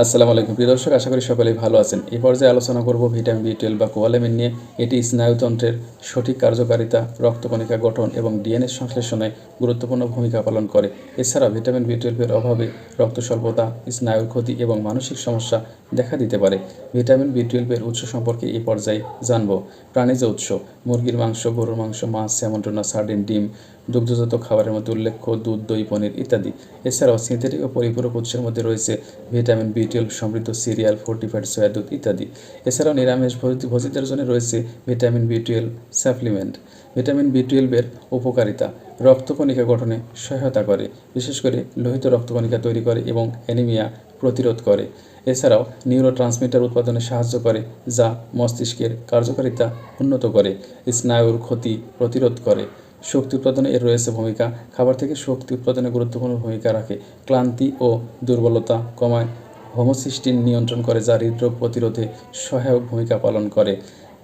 আসসালামু আলাইকুম। প্রিয় দর্শক, আশা করি সকলেই ভালো আছেন। এই পর্যায়ে আলোচনা করব ভিটামিন বি টুয়েলভ বা কোয়ালামিন নিয়ে। এটি স্নায়ুতন্ত্রের সঠিক কার্যকারিতা, রক্তকণিকা গঠন এবং ডিএনএ সংশ্লেষণে গুরুত্বপূর্ণ ভূমিকা পালন করে। এছাড়া ভিটামিন বি টুয়েলভের অভাবে রক্ত স্বল্পতা, স্নায়ুর ক্ষতি এবং মানসিক সমস্যা দেখা দিতে পারে। ভিটামিন বি টুয়েলভের উৎস সম্পর্কে এই পর্যায়ে জানব। প্রাণীজ উৎস, মুরগির মাংস, গরুর মাংস, মাছ স্যামন্টোনা সার্ডিন, ডিম দুগ্ধজাত খাবারের মধ্যে উল্লেখ্য দুধ, দই, পনির ইত্যাদি। এছাড়াও সিনথেটিক ও পরিপূরক উৎসের মধ্যে রয়েছে ভিটামিন বি টুয়েলভ সমৃদ্ধ সিরিয়াল, ফোর্টিফাইড সয়া দুধ ইত্যাদি। এছাড়াও নিরামিষ ভোজি- ভোজিদের জন্য রয়েছে vitamin B twelve supplement. Vitamin B টুয়েলভের উপকারিতা, রক্তকণিকা গঠনে সহায়তা করে, বিশেষ করে লোহিত রক্তকণিকা তৈরি করে এবং অ্যানিমিয়া প্রতিরোধ করে। এছাড়াও নিউরো ট্রান্সমিটার উৎপাদনে সাহায্য করে, যা মস্তিষ্কের কার্যকারিতা উন্নত করে, স্নায়ুর ক্ষতি প্রতিরোধ করে। শক্তি উৎপাদনে এর রয়েছে ভূমিকা। খাবার থেকে শক্তি উৎপাদনে গুরুত্বপূর্ণ ভূমিকা রাখে। ক্লান্তি ও দুর্বলতা কমায়। হোমোসিস্টিন নিয়ন্ত্রণ করে যা হৃদরোগ প্রতিরোধে সহায়ক ভূমিকা পালন করে।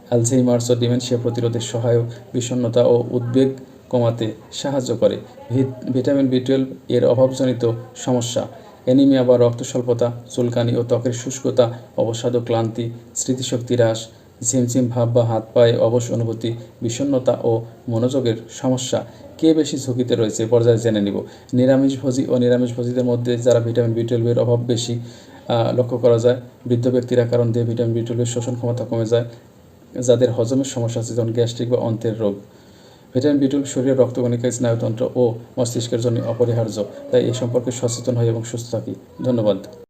অ্যালঝেইমার্স ও ডিমেনশিয়া প্রতিরোধে সহায়ক বিষণ্ণতা ও উদ্বেগ কমাতে সাহায্য করে। ভিটামিন বি টুয়েলভ এর অভাবজনিত সমস্যা। অ্যানিমিয়া বা রক্ত স্বল্পতা চুলকানি ও ত্বকের শুষ্কতা, অবসাদ ও ক্লান্তি, স্মৃতিশক্তি হ্রাস ঝিমঝিম ভাব বা হাত পায়ে অবশ অনুভূতি, বিষণ্ণতা ও মনোযোগের সমস্যা কে বেশি ঝুঁকিতে রয়েছে পর্যায়ে জেনে নিব। নিরামিষভোজী ও নিরামিষভোজীদের মধ্যে যারা ভিটামিন বি টুয়েলভের অভাব বেশি লক্ষ্য করা যায়। বৃদ্ধ ব্যক্তিরা কারণ দিয়ে ভিটামিন বি টুয়েলভের শোষণ ক্ষমতা কমে যায়, যাদের হজমের সমস্যা আছে, যেমন গ্যাস্ট্রিক বা অন্ত্রের রোগ। ভিটামিন বি টুয়েলভ শরীরের রক্তকণিকা, স্নায়ুতন্ত্র ও মস্তিষ্কের জন্য অপরিহার্য, তাই এ সম্পর্কে সচেতন হই এবং সুস্থ থাকি। ধন্যবাদ।